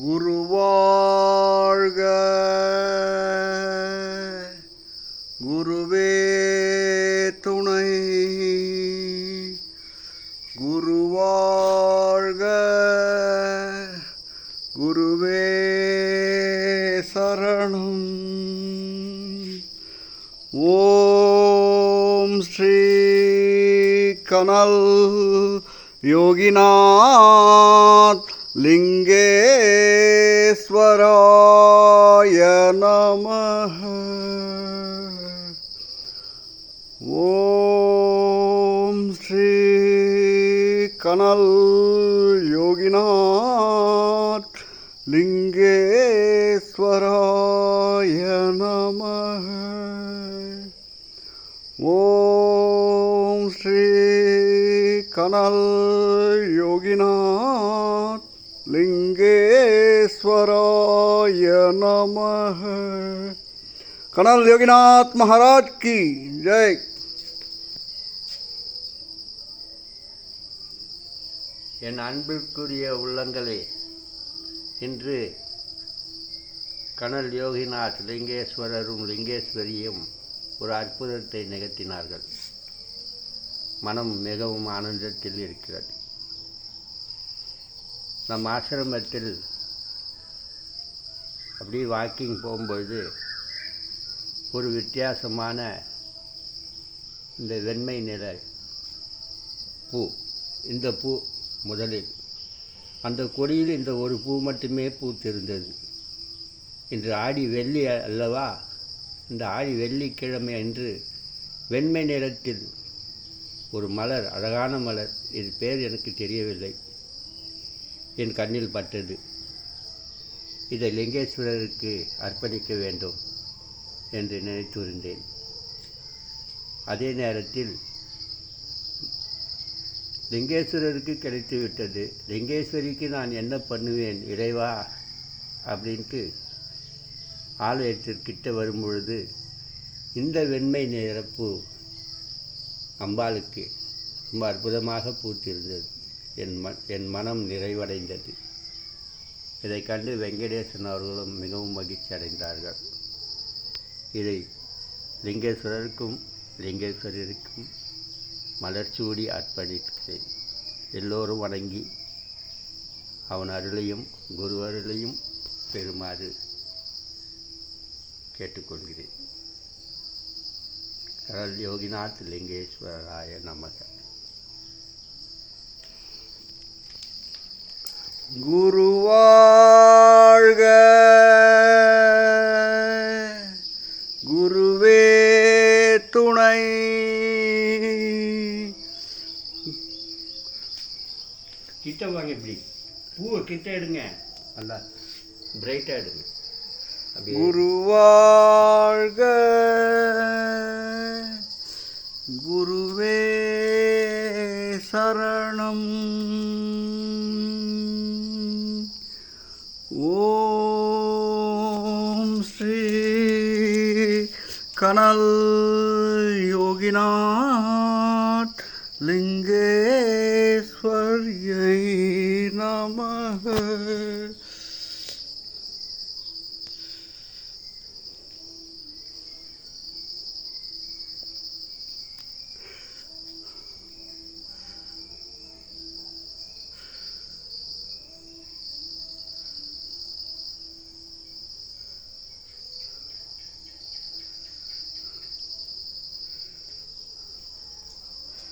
குருவாழ்க. குருவே துணை. குருவாழ்க. குருவே சரணம். ஓம் ஸ்ரீ கனல் யோகிநாத். லிங்கேஸ்வராய நம ஓம் ஸ்ரீ கனல் யோகிநாத் லிங்கேஸ்வராய நம ஓம் ஸ்ரீ கனல் யோகிநாத் லிங்கேஸ்வராய நம. கனல் யோகிநாத் மகாராஜ் கி. ஜெய். என் அன்பிற்குரிய உள்ளங்களே இன்று கனல் யோகிநாத் லிங்கேஸ்வரரும் லிங்கேஸ்வரியும் ஒரு அற்புதத்தை நிகழ்த்தினார்கள். மனம் மிகவும் ஆனந்தத்தில் இருக்கிறது. நம் ஆசிரமத்தில் அப்படியே வாக்கிங் போகும்பொழுது ஒரு வித்தியாசமான இந்த வெண்மை நிற பூ இந்த பூ முதலில் அந்த கொடியில் இந்த ஒரு பூ மட்டுமே பூத்திருந்தது. இன்று ஆடி வெள்ளி அல்லவா? இந்த ஆடி வெள்ளிக்கிழமை அன்று வெண்மை நிறத்தில் ஒரு மலர் அழகான மலர் இது பேர் எனக்கு தெரியவில்லை. என் கண்ணில் பட்டது. இதை லிங்கேஸ்வரருக்கு அர்ப்பணிக்க வேண்டும் என்று நினைத்திருந்தேன். அதே நேரத்தில் லிங்கேஸ்வரருக்கு கிடைத்து விட்டது. லிங்கேஸ்வரிக்கு நான் என்ன பண்ணுவேன்? இறைவா? அப்படின்ட்டு ஆலயத்திற்கிட்ட வரும்பொழுது இந்த வெண்மை நிரப்பு அம்பாளுக்கு ரொம்ப அற்புதமாக பூத்திருந்தது. என் ம என் மனம் நிறைவடைந்தது. இதை கண்டு வெங்கடேசன் அவர்களும் மிகவும் மகிழ்ச்சி அடைந்தார்கள். இதை லிங்கேஸ்வரருக்கும் லிங்கேஸ்வரருக்கும் மலர்ச்சூடி அர்ப்பணிக்கிறேன். எல்லோரும் வணங்கி அவன் அருளையும் குரு அருளையும் பெறுமாறு கேட்டுக்கொள்கிறேன். கடல் யோகிநாத் லிங்கேஸ்வராய நமக. குருவாழ்க. குருவே துணை. கிட்ட வாங்க இப்படி. பூவை கிட்ட எடுங்க. நல்லா பிரைட்டாக எடுங்க. குருவாழ்க. குருவே சரணம் ஓம் ஸ்ரீ கனல் யோகிநாத் லிங்கேஸ்வரியை நமக.